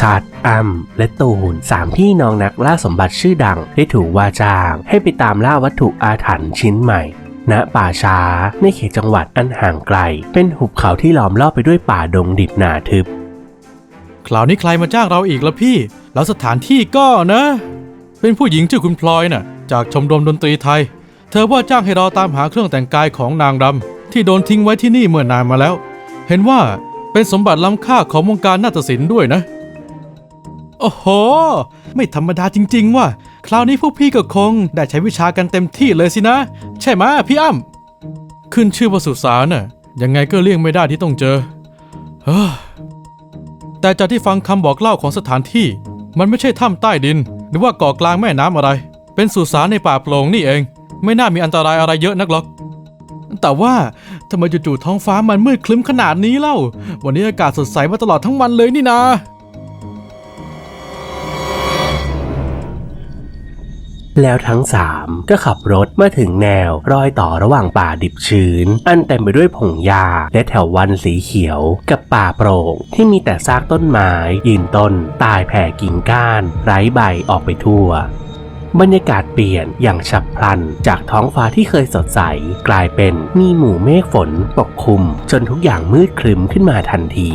ชัดอัมและตูนสามพี่น้องนักล่าสมบัติชื่อดังได้ถูกว่าจ้าง ให้ไปตามล่าวัตถุอาถรรพ์ชิ้นใหม่ณป่าช้าในเขตจังหวัดอันห่างไกล เป็นหุบเขาที่ล้อมรอบไปด้วยป่าดงดิบหนาทึบ คราวนี้ใครมาจ้างเราอีกละพี่ แล้วสถานที่ก็นะ เป็นผู้หญิงชื่อคุณพลอยน่ะ จากชมรมดนตรีไทย เธอว่าจ้างให้เราตามหาเครื่องแต่งกายของนางรำที่โดนทิ้งไว้ที่นี่เมื่อนานมาแล้ว เห็นว่าเป็นสมบัติล้ำค่าของวงการนาฏศิลป์ด้วยนะ โอ้โห ไม่ธรรมดาจริง ๆ ว่ะ คราวนี้พวกพี่ก็คงได้ใช้วิชากันเต็มที่เลยสินะ ใช่ไหมพี่อ้ำขึ้นชื่อว่าสุสานน่ะ ยังไงก็เลี่ยงไม่ได้ที่ต้องเจอเฮ้อแต่จากที่ฟังคำบอกเล่าของสถานที่ มันไม่ใช่ถ้ำใต้ดิน หรือว่าเกาะกลางแม่น้ำอะไร เป็นสุสานในป่าโปร่งนี่เอง ไม่น่ามีอันตรายอะไรเยอะนักหรอก แต่ว่าทำไมจู่ๆท้องฟ้ามันมืดคลึ้มขนาดนี้เล่า วันนี้อากาศสดใสมาตลอดทั้งวันเลยนี่นา แล้วทั้งสามก็ขับรถมาถึงแนวรอยต่อระหว่างป่าดิบชื้น อันเต็มไปด้วยผงหญ้าและแถววันสีเขียว กับป่าโปร่งที่มีแต่ซากต้นไม้ยืนต้น ตายแผ่กิ่งก้าน ไร้ใบออกไปทั่วบรรยากาศเปลี่ยนอย่างฉับพลัน จากท้องฟ้าที่เคยสดใส กลายเป็นมีหมู่เมฆฝนปกคลุม จนทุกอย่างมืดครึมขึ้นมาทันที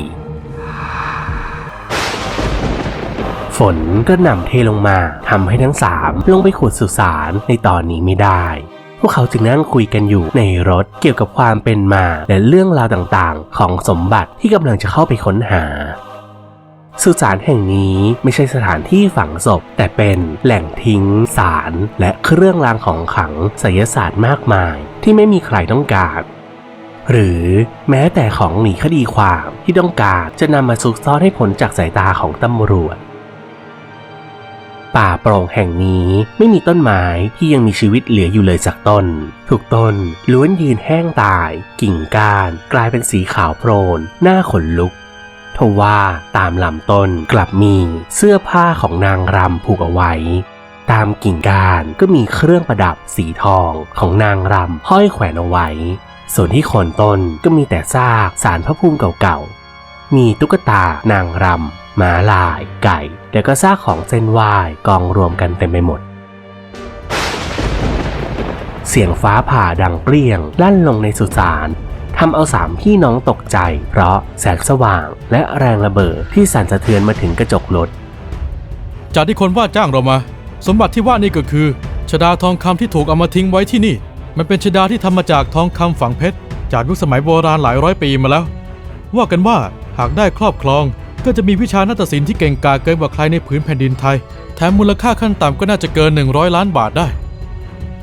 ฝนก็นำเทลงมาทำให้ทั้งสามลงไปขุดสุสานในตอนนี้ไม่ได้ พวกเขาจึงนั่งคุยกันอยู่ในรถเกี่ยวกับความเป็นมาและเรื่องราวต่างๆ ของสมบัติที่กำลังจะเข้าไปค้นหาสุสานแห่งนี้ไม่ใช่สถานที่ฝังศพ แต่เป็นแหล่งทิ้ง สาร และเครื่องรางของขลังไสยศาสตร์มากมาย ที่ไม่มีใครต้องการ หรือแม้แต่ของหนีคดีความที่ต้องการจะนำมาซุกซ่อนให้พ้นจากสายตาของตำรวจ ป่าโปร่งแห่งนี้ไม่มีต้นไม้ที่ยังมีชีวิตเหลืออยู่เลยสักต้น ทุกต้นล้วนยืนแห้งตาย กิ่งก้าน กลายเป็นสีขาวโพลนหน้าขนลุกทว่าตามลำต้นกลับมีเสื้อผ้าของนางรำผูกเอาไว้ ตามกิ่งก้านก็มีเครื่องประดับสีทองของนางรำห้อยแขวนเอาไว้ ส่วนที่โคนต้นก็มีแต่ซากสารพระภูมิเก่าๆ มีตุ๊กตานางรำ หมาลาย ไก่ แล้วก็ซากของเส้นไหวกองรวมกันเต็มไปหมด เสียงฟ้าผ่าดังเปรี้ยง ลั่นลงในสุสานทำเอาสามพี่น้องตกใจ เพราะแสงสว่างและแรงระเบิดที่สั่นสะเทือนมาถึงกระจกรถจากที่คนว่าจ้างเรามา สมบัติที่ว่านี่ก็คือชดาทองคำที่ถูกเอามาทิ้งไว้ที่นี่ มันเป็นชดาที่ทำมาจากทองคำฝังเพชร จากยุคสมัยโบราณหลายร้อยปีมาแล้ว ว่ากันว่าหากได้ครอบครอง ก็จะมีวิชานาฏศิลป์ที่เก่งกาจเกินกว่าใครในผืนแผ่นดินไทย แถมมูลค่าขั้นต่ำก็น่าจะเกิน 100 ล้านบาทได้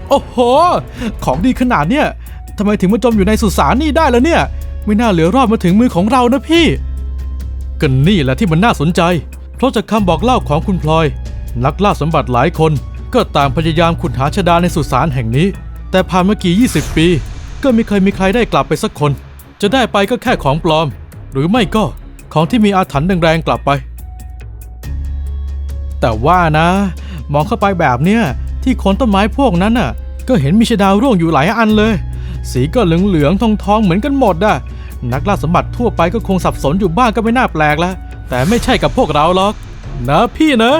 โอ้โห ของดีขนาดเนี้ยทำไมถึงมาจมอยู่ในสุสานนี่ได้แล้วเนี่ย ไม่น่าเหลือรอดมาถึงมือของเรานะพี่ก็นี่แหละที่มันน่าสนใจ เพราะจากคำบอกเล่าของคุณพลอย นักล่าสมบัติหลายคน ก็ต่างพยายามขุดหาชดาในสุสานแห่งนี้ แต่ผ่านมากี่ 20 ปี ก็ไม่เคยมีใครได้กลับไปสักคน จะได้ไปก็แค่ของปลอม หรือไม่ก็ ของที่มีอาถรรพ์แรงๆกลับไป แต่ว่านะ มองเข้าไปแบบเนี้ยที่โคนต้นไม้พวกนั้นน่ะ ก็เห็นมีชดาวร่วงอยู่หลายอันเลย สีก็เหลืองๆทองๆเหมือนกันหมดอะนักล่าสมบัติทั่วไปก็คงสับสนอยู่บ้างก็ไม่น่าแปลกล้วแต่ไม่ใช่กับพวกเราหรอก นะพี่นะ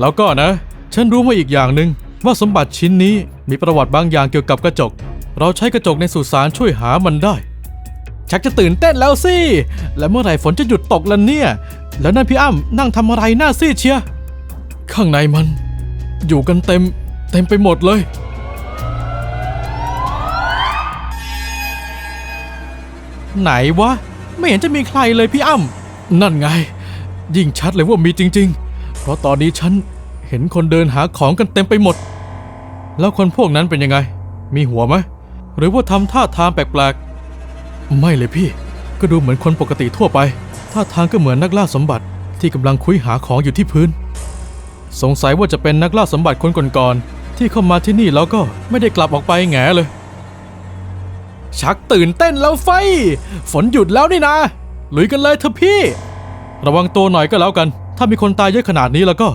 แล้วก็นะ ฉันรู้มาอีกอย่างหนึ่งว่าสมบัติชิ้นนี้มีประวัติบางอย่างเกี่ยวกับกระจก เราใช้กระจกในสุสานช่วยหามันได้ ชักจะตื่นเต้นแล้วสิ และเมื่อไหร่ฝนจะหยุดตกล่ะเนี่ย แล้วนั่นพี่อ้ำนั่งทำอะไรหน้าซีดเชีย ข้างในมัน อยู่กันเต็ม เต็มไปหมดเลย ไหนวะ ไม่เห็นจะมีใครเลยพี่อ้ำนั่นไง ยิ่งชัดเลยว่ามีจริง ๆ เพราะตอนนี้ฉันเห็นคนเดินหาของกันเต็มไปหมด แล้วคนพวกนั้นเป็นยังไง มีหัวไหมหรือว่าทำท่าทางแปลกๆ ไม่เลยพี่ ก็ดูเหมือนคนปกติทั่วไป ท่าทางก็เหมือนนักล่าสมบัติที่กำลังคุยหาของอยู่ที่พื้น สงสัยว่าจะเป็นนักล่าสมบัติคนก่อนๆที่เข้ามาที่นี่แล้วก็ไม่ได้กลับออกไปแง่เลย ชักตื่นเต้นแล้วไฟ ฝนหยุดแล้วนี่นะลุยกันเลยเถอะพี่ ระวังตัวหน่อยก็แล้วกัน ถ้ามีคนตายเยอะขนาดนี้แล้วก็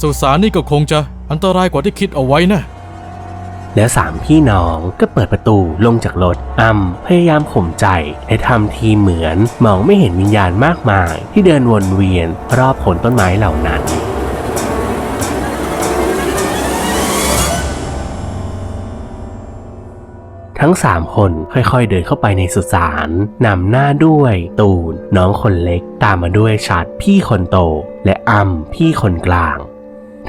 สุสานนี่ก็คงจะอันตรายกว่าที่คิดเอาไว้นะ แล้วสามพี่น้องก็เปิดประตูลงจากรถอ้ำพยายามข่มใจและทำทีเหมือนมองไม่เห็นวิญญาณมากมาย ที่เดินวนเวียนรอบโคนต้นไม้เหล่านั้นทั้งสามคนค่อยๆเดินเข้าไปในสุสานนำหน้าด้วย ตูนน้องคนเล็ก ตามมาด้วยชัดพี่คนโต และอัมพี่คนกลาง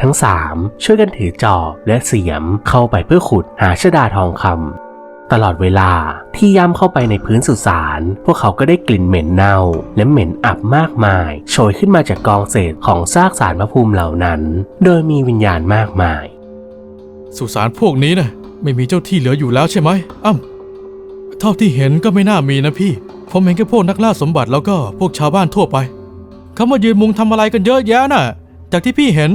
ทั้งสามช่วยกันถือจอบและเสียมเข้าไปเพื่อขุดหาชดาทองคำตลอดเวลาที่ย่ำเข้าไปในพื้นสุสานพวกเขาก็ได้กลิ่นเหม็นเน่า และเหม็นอับมากมาย โชยขึ้นมาจากกองเศษของซากสารพระภูมิเหล่านั้น โดยมีวิญญาณมากมาย สุสานพวกนี้นะไม่มีเจ้าที่เหลืออยู่แล้วใช่ไหมอ้ำเท่าที่เห็นก็ไม่น่ามีนะพี่ ผมเห็นแค่พวกนักล่าสมบัติแล้วก็พวกชาวบ้านทั่วไปเขามายืนมุงทำอะไรกันเยอะแยะน่ะ จากที่พี่เห็น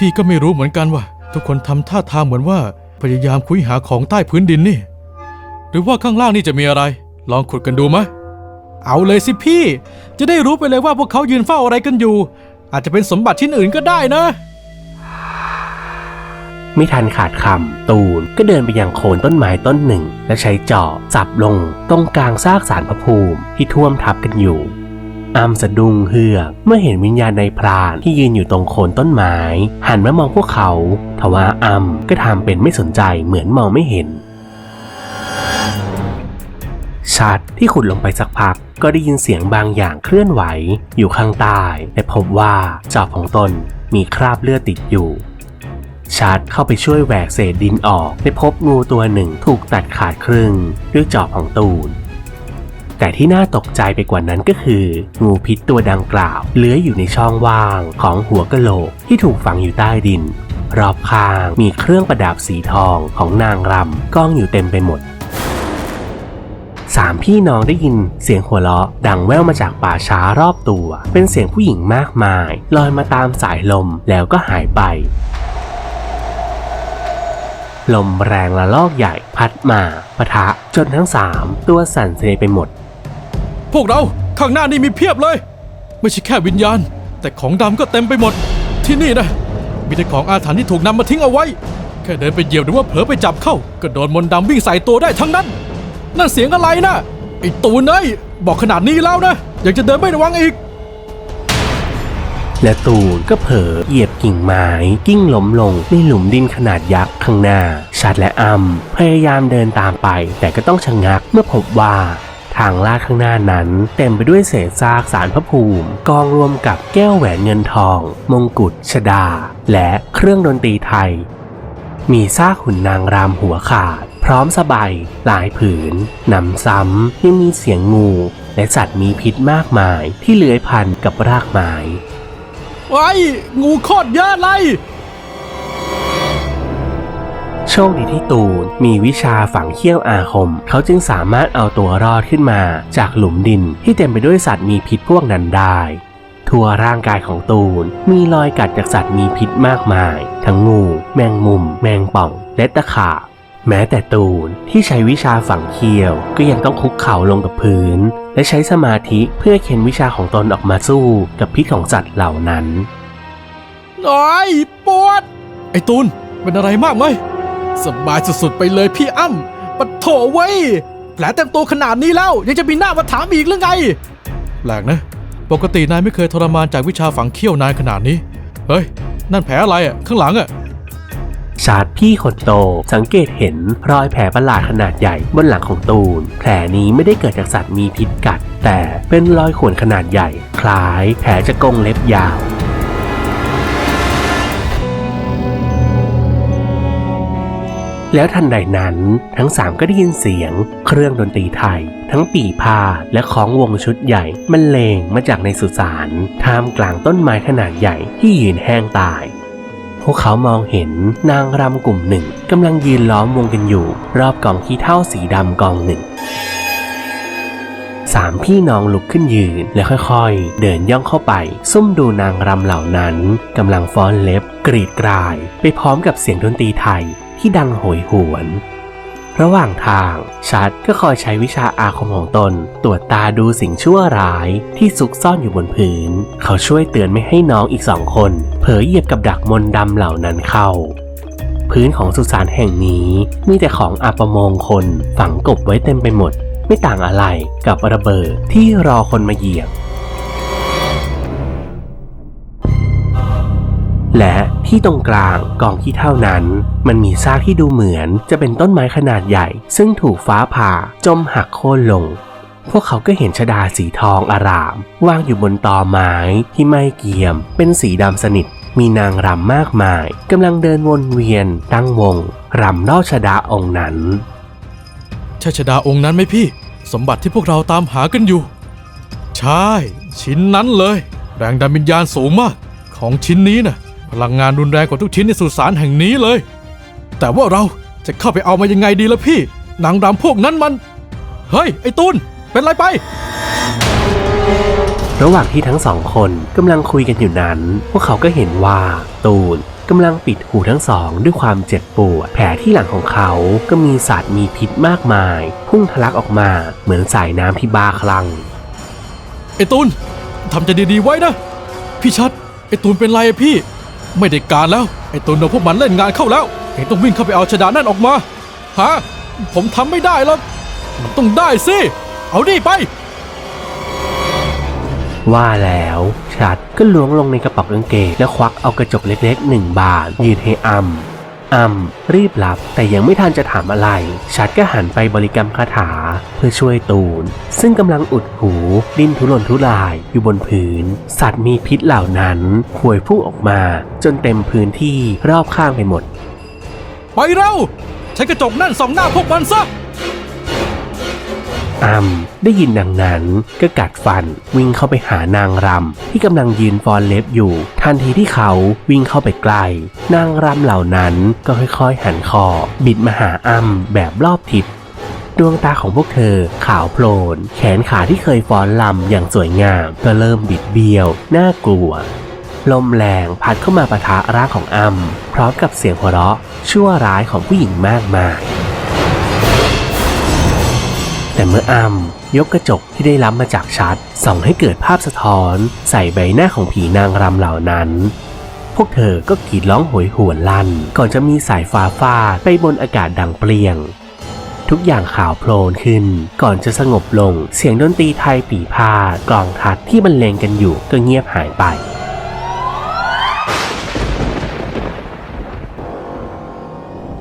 พี่ก็ไม่รู้เหมือนกันว่า ทุกคนทำท่าทางเหมือนว่าพยายามคุยหาของใต้พื้นดินนี่ หรือว่าข้างล่างนี่จะมีอะไร ลองขุดกันดูไหมเอาเลยสิพี่ จะได้รู้ไปเลยว่าพวกเขายืนเฝ้าอะไรกันอยู่ อาจจะเป็นสมบัติชิ้นอื่นก็ได้นะ ไม่ทันขาดคำตูนก็เดินไปยังโคนต้นไม้ต้นหนึ่ง และใช้จอบจับลงตรงกลางซากสารพระภูมิที่ท่วมทับกันอยู่ อามสะดุ้งเฮือก เมื่อเห็นวิญญาณในพรานที่ยืนอยู่ตรงโคนต้นไม้ หันมามองพวกเขา ทว่าอัมก็ทำเป็นไม่สนใจเหมือนมองไม่เห็น ชัดที่ขุดลงไปสักพักก็ได้ยินเสียงบางอย่างเคลื่อนไหว อยู่ข้างใต้และพบว่าจอบของตนมีคราบเลือดติดอยู่ ชัดเข้าไปช่วยแหวกเศษดินออกได้พบงูตัวหนึ่งถูกตัดขาดครึ่งด้วยจอบของตูน แต่ที่น่าตกใจไปกว่านั้นก็คือ งูพิษตัวดังกล่าวเลื้อยอยู่ในช่องว่างของหัวกะโหลกที่ถูกฝังอยู่ใต้ดิน รอบข้างมีเครื่องประดับสีทองของนางรำก้องอยู่เต็มไปหมดสามพี่น้องได้ยินเสียงหัวเราะดังแว่วมาจากป่าช้ารอบตัว เป็นเสียงผู้หญิงมากมาย ลอยมาตามสายลมแล้วก็หายไป ลมแรงละลอกใหญ่พัดมาปะทะจนทั้งสามตัวสั่นเซไปหมด พวกเราข้างหน้านี่มีเพียบเลย ไม่ใช่แค่วิญญาณ แต่ของดำก็เต็มไปหมด ที่นี่นะ มีแต่ของอาถรรพ์ที่ถูกนำมาทิ้งเอาไว้ แค่เดินไปเหยียบหรือว่าเผลอไปจับเข้า ก็โดนมนต์ดำวิ่งใส่ตัวได้ทั้งนั้น นั่นเสียงอะไรนะไอ้ตูนเอ้ยบอกขนาดนี้แล้วนะอยังจะเดินไม่ระวังอีก และตูนก็เผลอเหยียบกิ่งไม้กิ้งล้มลงในหลุมดินขนาดยักษ์ข้างหน้าชัดและอัมพยายามเดินตามไป แต่ก็ต้องชะงักเมื่อพบว่า ทางลาดข้างหน้านั้น เต็มไปด้วยเศษซากสารพระภูมิ กองรวมกับแก้วแหวนเงินทอง มงกุฎชดา และเครื่องดนตรีไทย มีซากหุ่นนางรำหัวขาด พร้อมสบายหลายผืนหนำซ้ำยังมีเสียงงู และสัตว์มีพิษมากมายที่เลื้อยพันกับรากไม้ไอ้งูโคตรเยอะเลย โชคดีที่ตูนมีวิชาฝังเขี้ยวอาคม เขาจึงสามารถเอาตัวรอดขึ้นมาจากหลุมดินที่เต็มไปด้วยสัตว์มีพิษพวกนั้นได้ทั่วร่างกายของตูนมีรอยกัดจากสัตว์มีพิษมากมาย ทั้งงู แมงมุม แมงป่อง และตะขาบแม้แต่ตูนที่ใช้วิชาฝังเขี้ยวก็ยังต้องคุกเข่าลงกับพื้น และใช้สมาธิเพื่อเค้นวิชาของตนออกมาสู้กับพิษของสัตว์เหล่านั้นไอ้ยปวด ไอ้ตูนเป็นอะไรมากไหม สบายสุดๆไปเลยพี่อ้ำปะโถเว้ยแผลเต็มตัวขนาดนี้แล้ว ยังจะมีหน้ามาถามอีกหรือไง แปลกนะ ปกตินายไม่เคยทรมานจากวิชาฝังเขี้ยวนานขนาดนี้ เฮ้ย นั่นแผลอะไรอะ ข้างหลังอะชาร์พี่คนโตสังเกตเห็นรอยแผลประหลาดขนาดใหญ่บนหลังของตูน แผลนี้ไม่ได้เกิดจากสัตว์มีพิษกัด แต่เป็นรอยข่วนขนาดใหญ่ คล้ายแผลจะกงเล็บยาว แล้วทันใดนั้นทั้งสามก็ได้ยินเสียง เครื่องดนตรีไทย ทั้งปีพาและของวงชุดใหญ่บรรเลงมาจากในสุสานท่ามกลางต้นไม้ขนาดใหญ่ที่ยืนแห้งตายพวกเขามองเห็นนางรำกลุ่มหนึ่งกำลังยืนล้อมวงกันอยู่ รอบกองขี้เท่าสีดำกองหนึ่งสามพี่น้องลุกขึ้นยืนและค่อยๆ เดินย่องเข้าไป ซุ่มดูนางรำเหล่านั้นกำลังฟ้อนเล็บ กรีดกราย ไปพร้อมกับเสียงดนตรีไทย ที่ดังโหยหวน ระหว่างทางชัดก็คอยใช้วิชาอาคมของตน ตรวจตาดูสิ่งชั่วร้ายที่ซุกซ่อนอยู่บนพื้น เขาช่วยเตือนไม่ให้น้องอีกสองคน เผลอเหยียบกับดักมนต์ดำเหล่านั้นเข้าพื้นของสุสานแห่งนี้มีแต่ของอัปมงคลฝังกบไว้เต็มไปหมด ไม่ต่างอะไรกับระเบิดที่รอคนมาเหยียบ และที่ตรงกลางกองขี้เท่านั้น มันมีซากที่ดูเหมือนจะเป็นต้นไม้ขนาดใหญ่ ซึ่งถูกฟ้าผ่าจมหักโค่นลง พวกเขาก็เห็นชดาสีทองอาราม วางอยู่บนตอไม้ที่ไม่เกียม เป็นสีดำสนิท มีนางรำมากมายกำลังเดินวนเวียนตั้งวงรำรอบชดาองค์นั้นใช่ชดาองค์นั้นไหมพี่ สมบัติที่พวกเราตามหากันอยู่ ใช่ ชิ้นนั้นเลย แรงดันวิญญาณสูงมาก ของชิ้นนี้น่ะ พลังงานรุนแรงกว่าทุกชิ้นในสุสานแห่งนี้เลย แต่ว่าเราจะเข้าไปเอามายังไงดีล่ะพี่นางรำพวกนั้นมัน เฮ้ย ไอ้ตุนเป็นไรไป ระหว่างที่ทั้งสองคนกำลังคุยกันอยู่นั้น พวกเขาก็เห็นว่าตูนกำลังปิดหูทั้งสองด้วยความเจ็บปวด แผลที่หลังของเขาก็มีสัตว์มีพิษมากมาย พุ่งทะลักออกมาเหมือนสายน้ำที่บ้าคลั่งไอ้ตูนทำใจดีๆไว้นะ พี่ชัดไอ้ตูนเป็นไรอะพี่ ไม่ได้การแล้ว ไอ้ตัวโนพวกมันเล่นงานเข้าแล้วเองต้องวิ่งเข้าไปเอาชดานั่นออกมา ฮะ ผมทำไม่ได้หรอกมันต้องได้สิ เอาดิไป ว่าแล้วชัดก็ล้วงลงในกระเป๋ากางเกงแล้วควักเอากระจกเล็กๆหนึ่งบาทยืนให้อำ อัมรีบรับแต่ยังไม่ทันจะถามอะไร ชัดก็หันไปบริกรรมคาถาเพื่อช่วยตูน ซึ่งกำลังอุดหู ดิ้นทุรนทุรายอยู่บนพื้น สัตว์มีพิษเหล่านั้นพวยพุ่งออกมา จนเต็มพื้นที่รอบข้างไปหมด ไปเร็วใช้กระจกนั่นส่องหน้าพวกมันซะ อัมได้ยินดังนั้นก็กัดฟันวิ่งเข้าไปหานางรำที่กำลังยืนฟอนเล็บอยู่ ทันทีที่เขาวิ่งเข้าไปใกล้นางรำเหล่านั้นก็ค่อยๆ หันคอ บิดมาหาอัมแบบรอบทิศดวงตาของพวกเธอขาวโพลน แขนขาที่เคยฟ้อนลำอย่างสวยงาม ก็เริ่มบิดเบี้ยว น่ากลัว ลมแรงพัดเข้ามาปะทะร่างของอัมพร้อมกับเสียงหัวเราะชั่วร้ายของผู้หญิงมากมาย แต่เมื่ออัมยกกระจกที่ได้รับมาจากชัด ส่องให้เกิดภาพสะท้อน ใส่ใบหน้าของผีนางรำเหล่านั้น พวกเธอก็กรีดร้องโหยหวนลั่น ก่อนจะมีสายฟ้าฟาดไปบนอากาศดังเปลี่ยง ทุกอย่างขาวโพลนขึ้น ก่อนจะสงบลง เสียงดนตรีไทยปีพาดกลองทัดที่บรรเลงกันอยู่ก็เงียบหายไป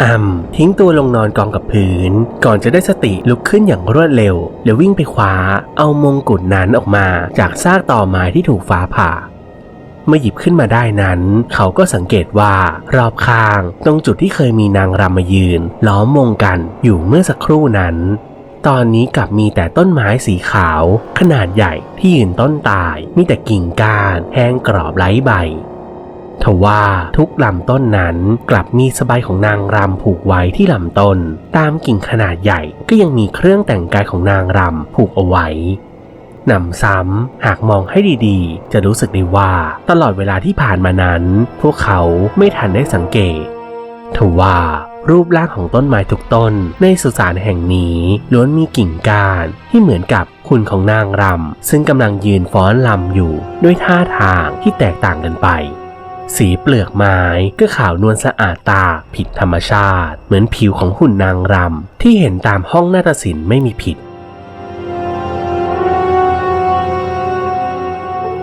อัมทิ้งตัวลงนอนกองกับพื้น ก่อนจะได้สติลุกขึ้นอย่างรวดเร็ว แล้ววิ่งไปคว้า เอามงกุฎนั้นออกมาจากซากต่อไม้ที่ถูกฟ้าผ่าเมื่อหยิบขึ้นมาได้นั้น เขาก็สังเกตว่ารอบข้าง ตรงจุดที่เคยมีนางรำมายืน ล้อมวงกันอยู่เมื่อสักครู่นั้น ตอนนี้กลับมีแต่ต้นไม้สีขาว ขนาดใหญ่ที่ยืนต้นตาย มีแต่กิ่งก้าน แห้งกรอบไร้ใบ ทว่าทุกลำต้นนั้นกลับมีสบายของนางรำผูกไว้ที่ลำต้น ตามกิ่งขนาดใหญ่ก็ยังมีเครื่องแต่งกายของนางรำผูกเอาไว้หนำซ้ำหากมองให้ดีๆ จะรู้สึกได้ว่าตลอดเวลาที่ผ่านมานั้น พวกเขาไม่ทันได้สังเกตทว่ารูปร่างของต้นไม้ทุกต้นในสุสานแห่งนี้ล้วนมีกิ่งก้านที่เหมือนกับคุณของนางรำซึ่งกำลังยืนฟ้อนลำอยู่ด้วยท่าทางที่แตกต่างกันไป สีเปลือกไม้ก็ขาวนวลสะอาดตาผิดธรรมชาติ เหมือนผิวของหุ่นนางรำที่เห็นตามห้องนาฏศิลป์ไม่มีผิด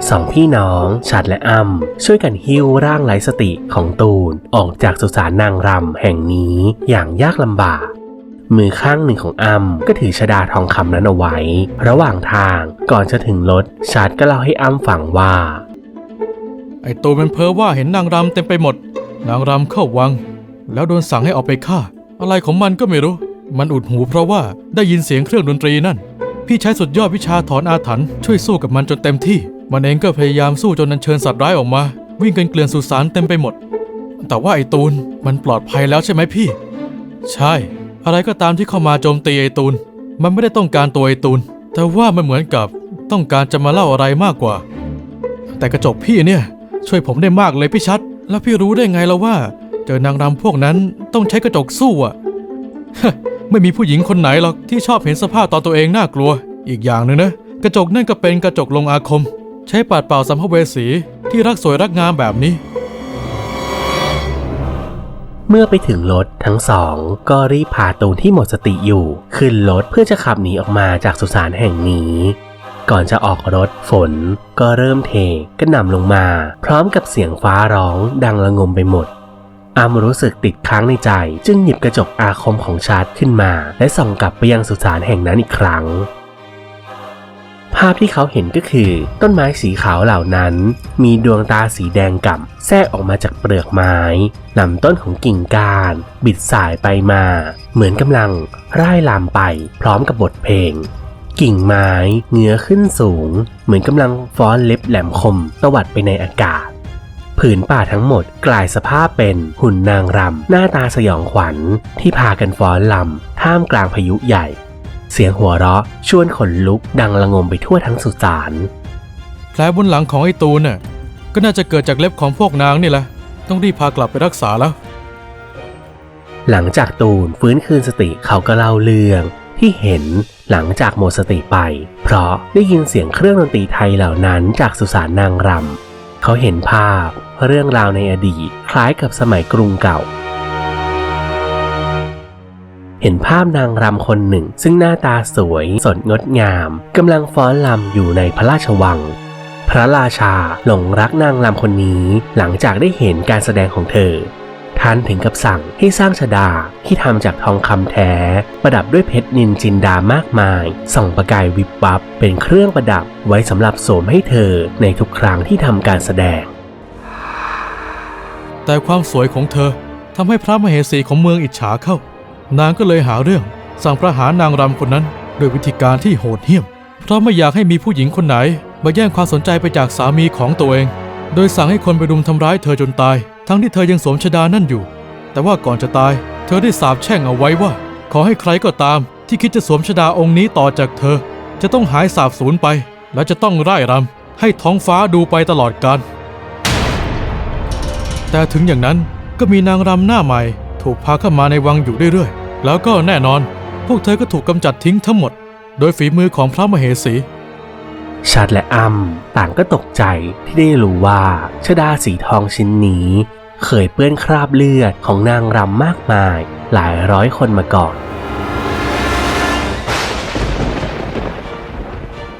สองพี่น้องชัดและอ้ำช่วยกันหิ้วร่างไร้สติของตูนออกจากสุสานนางรำแห่งนี้อย่างยากลำบาก มือข้างหนึ่งของอ้ำก็ถือชดาทองคำนั้นเอาไว้ ระหว่างทางก่อนจะถึงรถชัดก็เล่าให้อ้ำฟังว่า ไอ้ตูนมันเพ้อว่าเห็นนางรำเต็มไปหมด นางรำเข้าวัง แล้วโดนสั่งให้เอาไปฆ่า อะไรของมันก็ไม่รู้ มันอุดหูเพราะว่าได้ยินเสียงเครื่องดนตรีนั่น พี่ใช้สุดยอดวิชาถอนอาถรรพ์ช่วยสู้กับมันจนเต็มที่ มันเองก็พยายามสู้จนนันเชิญสัตว์ร้ายออกมา วิ่งกันเกลื่อนสุสานเต็มไปหมด แต่ว่าไอ้ตูนมันปลอดภัยแล้วใช่ไหมพี่ ใช่ อะไรก็ตามที่เข้ามาโจมตีไอ้ตูน มันไม่ได้ต้องการตัวไอ้ตูน แต่ว่ามันเหมือนกับต้องการจะมาเล่าอะไรมากกว่า แต่กระจกพี่เนี่ย ช่วยผมได้มากเลยพี่ชัด แล้วพี่รู้ได้ไงแล้วว่า เจอนางรำพวกนั้นต้องใช้กระจกสู้อะไม่มีผู้หญิงคนไหนหรอกที่ชอบเห็นสภาพตอนตัวเองน่ากลัว อีกอย่างหนึ่งนะกระจกนั่นก็เป็นกระจกลงอาคม ใช้ปัดเป่าสัมภเวสีที่รักสวยรักงามแบบนี้ เมื่อไปถึงรถทั้งสองก็รีบพาตูนที่หมดสติอยู่ ขึ้นรถเพื่อจะขับหนีออกมาจากสุสานแห่งนี้ ก่อนจะออกรถฝนก็เริ่มเทกระหน่ำลงมา พร้อมกับเสียงฟ้าร้องดังระงมไปหมด อามรู้สึกติดค้างในใจ จึงหยิบกระจกอาคมของชาร์ตขึ้นมา และส่องกลับไปยังสุสานแห่งนั้นอีกครั้ง ภาพที่เขาเห็นก็คือ ต้นไม้สีขาวเหล่านั้น มีดวงตาสีแดงก่ำแทรกออกมาจากเปลือกไม้ลำต้นของกิ่งก้านบิดสายไปมา เหมือนกำลังร่ายลามไปพร้อมกับบทเพลง กิ่งไม้เงื้อขึ้นสูง เหมือนกำลังฟ้อนเล็บแหลมคมตวัดไปในอากาศ ผืนป่าทั้งหมดกลายสภาพเป็นหุ่นนางรำหน้าตาสยองขวัญที่พากันฟ้อนลำท่ามกลางพายุใหญ่ เสียงหัวเราะชวนขนลุกดังระงมไปทั่วทั้งสุสานแผลบนหลังของไอ้ตูนน่ะก็น่าจะเกิดจากเล็บของพวกนางนี่แหละ ต้องรีบพากลับไปรักษาแล้ว หลังจากตูนฟื้นคืนสติเขาก็เล่าเรื่อง ที่เห็นหลังจากหมดสติไป เพราะได้ยินเสียงเครื่องดนตรีไทยเหล่านั้นจากสุสานนางรำเขาเห็นภาพเรื่องราวในอดีตคล้ายกับสมัยกรุงเก่า เห็นภาพนางรำคนหนึ่ง ซึ่งหน้าตาสวยสดงดงามกำลังฟ้อนลำอยู่ในพระราชวัง พระราชาหลงรักนางรำคนนี้หลังจากได้เห็นการแสดงของเธอ ท่านถึงกับสั่งให้สร้างชดาที่ทำจากทองคำแท้ ประดับด้วยเพชรนินจินดามากมาย ส่องประกายวิบวับเป็นเครื่องประดับไว้สำหรับสวมให้เธอในทุกครั้งที่ทำการแสดง แต่ความสวยของเธอทำให้พระมเหสีของเมืองอิจฉาเข้า นางก็เลยหาเรื่อง สั่งประหารนางรำคนนั้นด้วยวิธีการที่โหดเหี้ยม เพราะไม่อยากให้มีผู้หญิงคนไหน มาแย่งความสนใจไปจากสามีของตัวเอง โดยสั่งให้คนไปรุมทำร้ายเธอจนตาย ทั้งที่เธอยังสวมชดานั่นอยู่ แต่ว่าก่อนจะตาย เธอได้สาปแช่งเอาไว้ว่า ขอให้ใครก็ตามที่คิดจะสวมชดาองค์นี้ต่อจากเธอ จะต้องหายสาบสูญไป และจะต้องร่ายรำให้ท้องฟ้าดูไปตลอดกาลแต่ถึงอย่างนั้นก็มีนางรำหน้าใหม่ ถูกพาเข้ามาในวังอยู่เรื่อยๆ แล้วก็แน่นอน พวกเธอก็ถูกกำจัดทิ้งทั้งหมด โดยฝีมือของพระมเหสีชัดและอ้ำต่างก็ตกใจที่ได้รู้ว่าชดาสีทองชิ้นนี้ เคยเปื้อนคราบเลือดของนางรำมากมาย หลายร้อยคนมาก่อน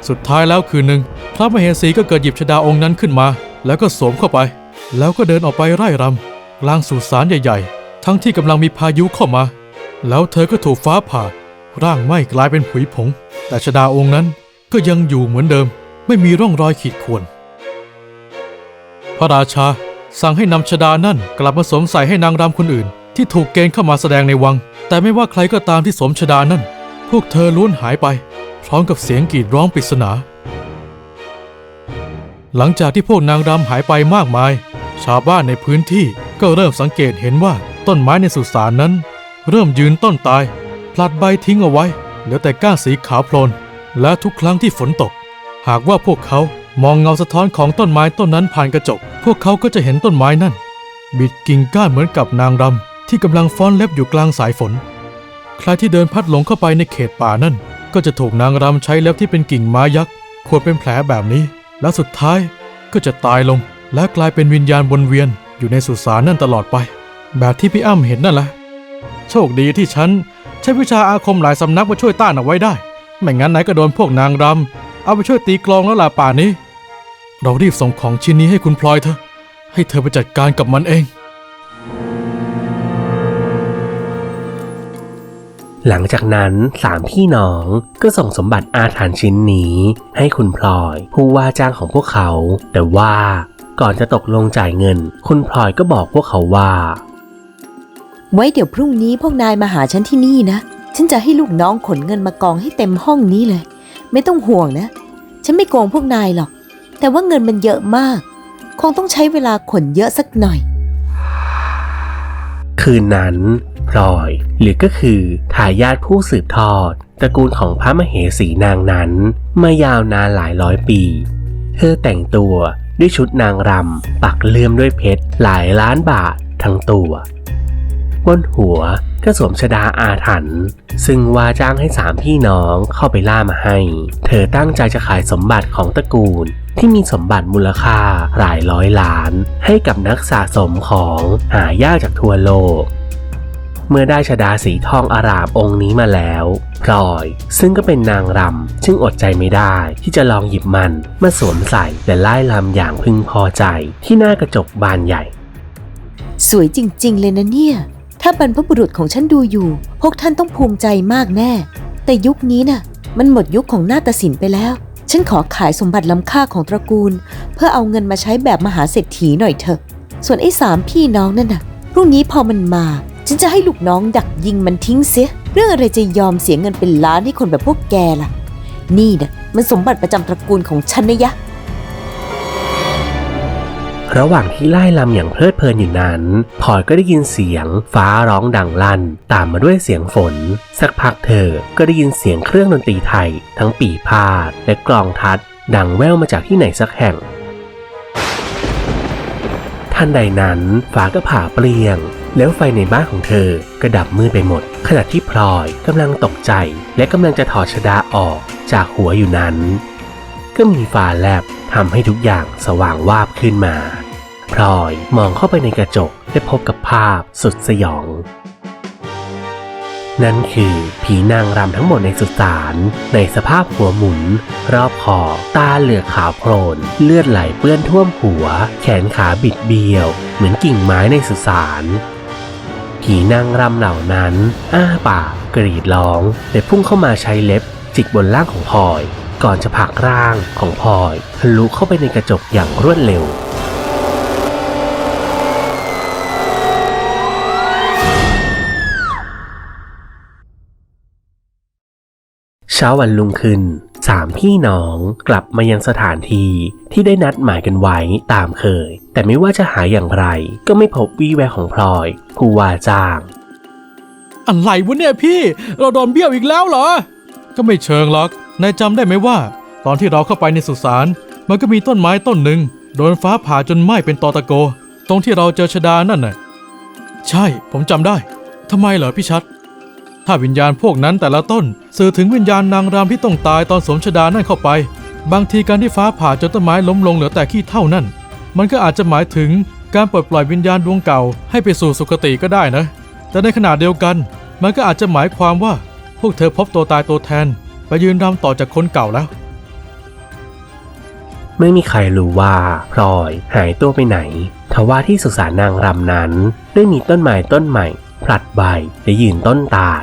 สุดท้ายแล้วคืนหนึ่งพระมเหสีก็เกิดหยิบชดาองค์นั้นขึ้นมา แล้วก็สวมเข้าไป แล้วก็เดินออกไปไร่รำกลางสุสานใหญ่ ๆ ทั้งที่กำลังมีพายุเข้ามา แล้วเธอก็ถูกฟ้าผ่า ร่างไหม้กลายเป็นผุยผง แต่ชดาองค์นั้นก็ยังอยู่เหมือนเดิม ไม่มีร่องรอยขีดข่วนพระราชา สั่งให้นำชดานั่นกลับมาสวมใส่ให้นางรำคนอื่น ที่ถูกเกณฑ์เข้ามาแสดงในวัง แต่ไม่ว่าใครก็ตามที่สวมชดานั่น พวกเธอล้วนหายไป พร้อมกับเสียงกรีดร้องปริศนา หลังจากที่พวกนางรำหายไปมากมาย ชาวบ้านในพื้นที่ก็เริ่มสังเกตเห็นว่าต้นไม้ในสุสานนั้น เริ่มยืนต้นตายพลัดใบทิ้งเอาไว้เหลือแต่ก้านสีขาวโพลนและทุกครั้งที่ฝนตก หากว่าพวกเขา มองเงาสะท้อนของต้นไม้ต้นนั้นผ่านกระจก พวกเขาก็จะเห็นต้นไม้นั่น บิดกิ่งก้านเหมือนกับนางรำที่กำลังฟ้อนเล็บอยู่กลางสายฝน ใครที่เดินพัดหลงเข้าไปในเขตป่านั่น ก็จะถูกนางรำใช้เล็บที่เป็นกิ่งไม้ยักษ์ขวนเป็นแผลแบบนี้ แล้วสุดท้ายก็จะตายลง และกลายเป็นวิญญาณวนเวียนอยู่ในสุสานนั่นตลอดไป แบบที่พี่อ้ำเห็นนั่นแหละโชคดีที่ฉันใช้วิชาอาคมหลายสำนักมาช่วยต้านเอาไว้ได้ ไม่งั้นไหนก็โดนพวกนางรำเอาไปช่วยตีกลองแล้วล่ะป่านี้ เรารีบส่งของชิ้นนี้ให้คุณพลอยเถอะให้เธอไปจัดการกับมันเอง หลังจากนั้นสามพี่น้องก็ส่งสมบัติอาถรรพ์ชิ้นนี้ ให้คุณพลอย ผู้ว่าจ้างของพวกเขา แต่ว่าก่อนจะตกลงจ่ายเงิน คุณพลอยก็บอกพวกเขาว่า ไว้เดี๋ยวพรุ่งนี้พวกนายมาหาฉันที่นี่นะ ฉันจะให้ลูกน้องขนเงินมากองให้เต็มห้องนี้เลย ไม่ต้องห่วงนะ ฉันไม่โกงพวกนายหรอก แต่ว่าเงินมันเยอะมาก คงต้องใช้เวลาขนเยอะสักหน่อย คืนนั้นพลอย หรือก็คือทายาทผู้สืบทอด ตระกูลของพระมเหสีนางนั้น มายาวนานหลายร้อยปี เธอแต่งตัวด้วยชุดนางรำ ปักเลื่อมด้วยเพชรหลายล้านบาททั้งตัว บนหัวก็สวมชดาอาถรรพ์ซึ่งว่าจ้างให้สามพี่น้องเข้าไปล่ามาให้ เธอตั้งใจจะขายสมบัติของตระกูล ที่มีสมบัติมูลค่าหลายร้อยล้าน ให้กับนักสะสมของหายากจากทั่วโลก เมื่อได้ชดาสีทองอารามองค์นี้มาแล้วพลอย ซึ่งก็เป็นนางรำจึงอดใจไม่ได้ที่จะลองหยิบมันมาสวมใส่และไล่ลำอย่างพึงพอใจที่หน้ากระจกบานใหญ่ สวยจริง ๆ เลยนะเนี่ย ถ้าบรรพบุรุษของฉันดูอยู่ พวกท่านต้องภูมิใจมากแน่ แต่ยุคนี้น่ะ มันหมดยุคของนาฏศิลป์ไปแล้ว ฉันขอขายสมบัติล้ำค่าของตระกูล เพื่อเอาเงินมาใช้แบบมหาเศรษฐีหน่อยเถอะ ส่วนไอ้สามพี่น้องนั่นน่ะพรุ่งนี้พอมันมา ฉันจะให้ลูกน้องดักยิงมันทิ้งเสีย เรื่องอะไรจะยอมเสียเงินเป็นล้านให้คนแบบพวกแกล่ะ นี่นะมันสมบัติประจำตระกูลของฉันนะยะ ระหว่างที่ไล่ลำอย่างเพลิดเพลินอยู่นั้นพลอยก็ได้ยินเสียงฟ้าร้องดังลั่น ตามมาด้วยเสียงฝน สักพักเธอก็ได้ยินเสียงเครื่องดนตรีไทย ทั้งปีพาดและกลองทัด ดังแว่วมาจากที่ไหนสักแห่งทันใดนั้นฟ้าก็ผ่าเปลี่ยง แล้วไฟในบ้านของเธอก็ดับมืดไปหมด ขณะที่พลอยกำลังตกใจ และกำลังจะถอดชดาออกจากหัวอยู่นั้น ก็มีฟ้าแลบทำให้ทุกอย่างสว่างวาบขึ้นมา พลอยมองเข้าไปในกระจกและพบกับภาพสุดสยอง นั่นคือผีนางรำทั้งหมดในสุสานในสภาพหัวหมุน รอบคอตาเหลือกขาวโพลน เลือดไหลเปื้อนท่วมหัว แขนขาบิดเบี้ยว เหมือนกิ่งไม้ในสุสานผีนางรำเหล่านั้น อ้าปากกรีดร้องและพุ่งเข้ามาใช้เล็บจิกบนร่างของพลอย ก่อนจะผลักร่างของพลอยทะลุเข้าไปในกระจกอย่างรวดเร็ว เช้าวันรุ่งขึ้นสามพี่น้องกลับมายังสถานที่ที่ได้นัดหมายกันไว้ตามเคย แต่ไม่ว่าจะหาอย่างไร ก็ไม่พบวี่แววของพลอย ผู้ว่าจ้าง อะไรวะเนี่ยพี่ เราโดนเบี้ยวอีกแล้วเหรอ ก็ไม่เชิงหรอกนายจำได้ไหมว่า ตอนที่เราเข้าไปในสุสานมันก็มีต้นไม้ต้นหนึ่งโดนฟ้าผ่าจนไหม้เป็นตอตะโก ตรงที่เราเจอชดานั่นน่ะใช่ ผมจำได้ทำไมเหรอพี่ชัด ถ้าวิญญาณพวกนั้นแต่ละต้น สื่อถึงวิญญาณนางรำที่ต้องตายตอนสวมชดานั่นเข้าไป บางทีการที่ฟ้าผ่าจนต้นไม้ล้มลงเหลือแต่ขี้เท่านั่น มันก็อาจจะหมายถึงการปลดปล่อยวิญญาณดวงเก่าให้ไปสู่สุคติก็ได้นะ แต่ในขณะเดียวกัน มันก็อาจจะหมายความว่าพวกเธอพบตัวตายตัวแทน ไปยืนรำต่อจากคนเก่าแล้ว ไม่มีใครรู้ว่าพลอยหายตัวไปไหนทว่าที่สุสานนางรำนั้นได้มีต้นไม้ต้นใหม่ผลัดใบและยืนต้นตาย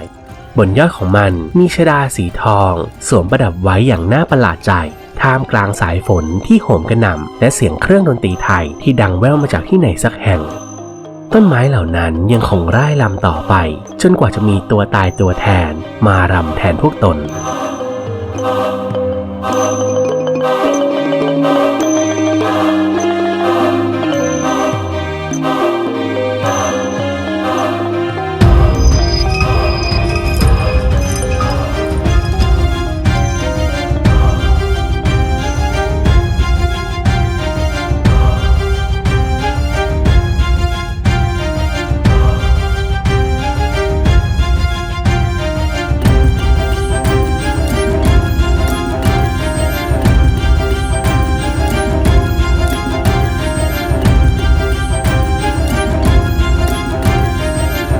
บนยอดของมันมีชดาสีทอง สวมประดับไว้อย่างน่าประหลาดใจท่ามกลางสายฝนที่โหมกระหน่ำและเสียงเครื่องดนตรีไทยที่ดังแว่วมาจากที่ไหนสักแห่ง ต้นไม้เหล่านั้นยังคงร่ายลำต่อไป จนกว่าจะมีตัวตายตัวแทนมารำแทนพวกตน